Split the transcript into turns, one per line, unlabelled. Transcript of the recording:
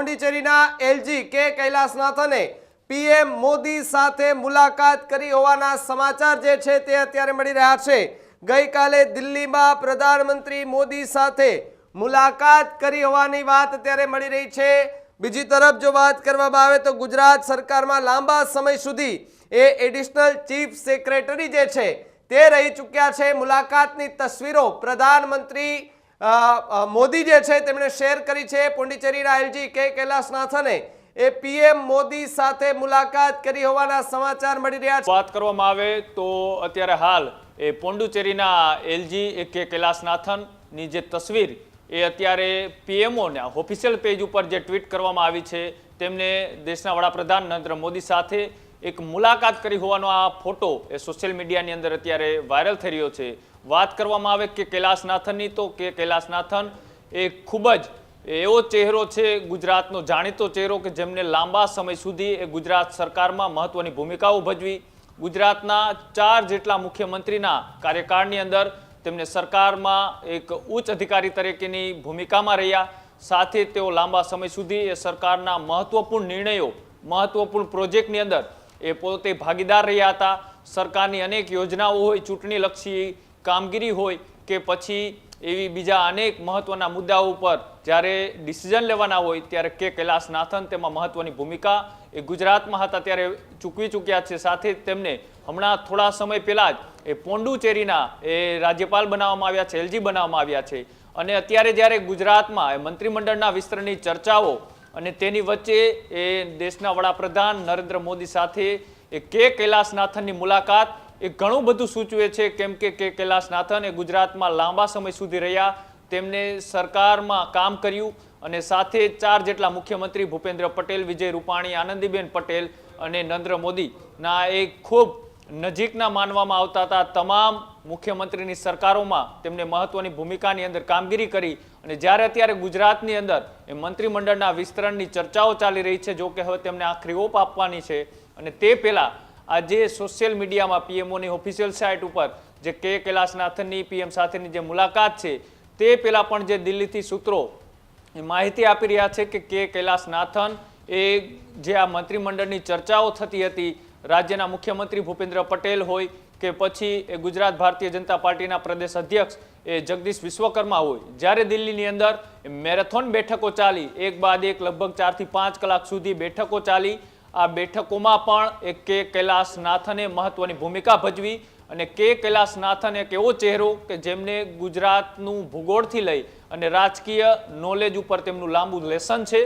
પોંડિચેરીના LG કે કૈલાસનાથને PM Modi સાથે મુલાકાત કરી હોવાના સમાચાર જે છે તે અત્યારે મળી રહ્યા છે. ગઈકાલે દિલ્હીમાં પ્રધાનમંત્રી મોદી સાથે મુલાકાત કરી હોવાની વાત અત્યારે મળી રહી છે. બીજી તરફ જો વાત કરવામાં આવે તો ગુજરાત સરકારમાં લાંબા સમય સુધી એ એડિશનલ ચીફ સેક્રેટરી જે છે તે રહી ચૂક્યા છે. મુલાકાતની તસવીરો પ્રધાનમંત્રી મોદી જે છે તેમણે શેર કરી છે પોંડિચેરીના એલજી કે કૈલાસનાથને. એ પીએમ મોદી સાથે મુલાકાત કરી હોવાના સમાચાર મળી રહ્યા છે.
વાત કરવામાં આવે તો અત્યારે હાલ એ પોંડુચેરીના એલજી કે કૈલાસનાથનની જે તસવીર એ અત્યારે પીએમઓના ઓફિશિયલ પેજ ઉપર જે ટ્વીટ કરવામાં આવી છે, તેમને દેશના વડાપ્રધાન નરેન્દ્ર મોદી સાથે એક મુલાકાત કરી હોવાનો આ ફોટો એ સોશિયલ મીડિયાની અંદર અત્યારે વાયરલ થઈ રહ્યો છે. વાત કરવામાં આવે કે કૈલાસનાથનની, તો કે કૈલાસનાથન એ ખૂબ જ એવો ચહેરો છે, ગુજરાતનો જાણીતો ચહેરો કે જેમને લાંબા સમય સુધી એ ગુજરાત સરકારમાં મહત્વની ભૂમિકાઓ ભજવી. ગુજરાતના ચાર જેટલા મુખ્યમંત્રીના કાર્યકાળની અંદર તેમને સરકારમાં એક ઉચ્ચ અધિકારી તરીકેની ભૂમિકામાં રહ્યા. સાથે તેઓ લાંબા સમય સુધી એ સરકારના મહત્વપૂર્ણ નિર્ણયો, મહત્વપૂર્ણ પ્રોજેક્ટની અંદર એ પોતે ભાગીદાર રહ્યા હતા. સરકારની અનેક યોજનાઓ હોય, ચૂંટણીલક્ષી કામગીરી હોય કે પછી એવી બીજા અનેક મહત્વના મુદ્દાઓ ઉપર જ્યારે ડિસિઝન લેવાના હોય ત્યારે કે કૈલાસનાથન તેમાં મહત્વની ભૂમિકા એ ગુજરાતમાં હતા ત્યારે ચૂકવી ચૂક્યા છે. સાથે તેમને હમણાં થોડા સમય પહેલાં જ એ પોંડુચેરીના એ રાજ્યપાલ બનાવવામાં આવ્યા છે, એલજી બનાવવામાં આવ્યા છે. અને અત્યારે જ્યારે ગુજરાતમાં એ મંત્રીમંડળના વિસ્તરણની ચર્ચાઓ અને તેની વચ્ચે એ દેશના વડાપ્રધાન નરેન્દ્ર મોદી સાથે એ કે કૈલાસનાથનની મુલાકાત એ ઘણું બધું સૂચવે છે, કેમ કે કે કૈલાસનાથન એ ગુજરાતમાં લાંબા સમય સુધી રહ્યા. તેમને સરકારમાં કામ કર્યું અને સાથે ચાર જેટલા મુખ્યમંત્રી ભૂપેન્દ્ર પટેલ, વિજય રૂપાણી, આનંદીબેન પટેલ અને નરેન્દ્ર મોદીના એક ખૂબ નજીકના માનવામાં આવતા હતા. તમામ મુખ્યમંત્રીની સરકારોમાં તેમને મહત્વની ભૂમિકાની અંદર કામગીરી કરી અને જ્યારે અત્યારે ગુજરાતની અંદર એ મંત્રીમંડળના વિસ્તરણની ચર્ચાઓ ચાલી રહી છે, જો કે હવે તેમને આખરી ઓપ આપવાની છે. અને તે પહેલાં આજે સોશિયલ મીડિયામાં પીએમઓની ઓફિશિયલ સાઇટ ઉપર જે કે કૈલાસનાથનની પીએમ સાથેની જે મુલાકાત છે, તે પહેલાં પણ જે દિલ્હીથી સૂત્રો માહિતી આપી રહ્યા છે કે કે કૈલાસનાથન એ જે આ મંત્રીમંડળની ચર્ચાઓ થતી હતી, રાજ્યના મુખ્યમંત્રી ભૂપેન્દ્ર પટેલ હોય કે પછી એ ગુજરાત ભારતીય જનતા પાર્ટીના પ્રદેશ અધ્યક્ષ એ જગદીશ વિશ્વકર્મા હોય. જ્યારે દિલ્હીની અંદર મેરેથોન બેઠકો ચાલી, એક બાદ એક લગભગ ચારથી પાંચ કલાક સુધી બેઠકો ચાલી. આ બેઠકોમાં પણ એક કે કૈલાસનાથને મહત્વની ભૂમિકા ભજવી અને કે કૈલાસનાથન એક એવો ચહેરો કે જેમને ગુજરાતનું ભૂગોળથી લઈ અને રાજકીય નોલેજ ઉપર તેમનું લાંબુ લેસન છે.